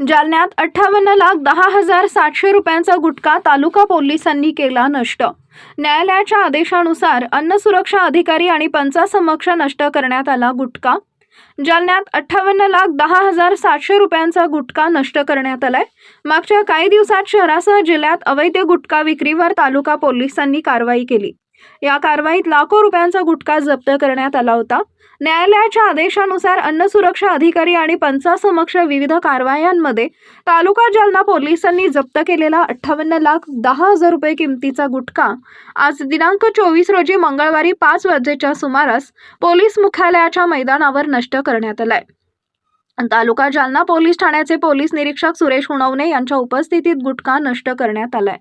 जालन्यात अठ्ठावन्न लाख दहा हजार सातशे रुपयांचा गुटखा तालुका पोलिसांनी केला नष्ट. न्यायालयाच्या आदेशानुसार अन्न सुरक्षा अधिकारी आणि पंचासमक्ष नष्ट करण्यात आला गुटखा. जालन्यात अठ्ठावन्न लाख दहा हजार सातशे रुपयांचा गुटखा नष्ट करण्यात आलाय. मागच्या काही दिवसात शहरासह जिल्ह्यात अवैध गुटखा विक्रीवर तालुका पोलिसांनी कारवाई केली. या कारवाईत लाखो रुपयांचा गुटखा जप्त करण्यात आला होता. न्यायालयाच्या आदेशानुसार अन्न सुरक्षा अधिकारी आणि पंचासमक्ष विविध कारवायांमध्ये तालुका जालना पोलिसांनी जप्त केलेला अठ्ठावन्न लाख दहा हजार रुपये किमतीचा गुटखा. आज दिनांक चोवीस रोजी मंगळवारी पाच वाजेच्या सुमारास पोलीस मुख्यालयाच्या मैदानावर नष्ट करण्यात आलाय. तालुका जालना पोलीस ठाण्याचे पोलीस निरीक्षक सुरेश हुणवणे यांच्या उपस्थितीत गुटखा नष्ट करण्यात आलाय.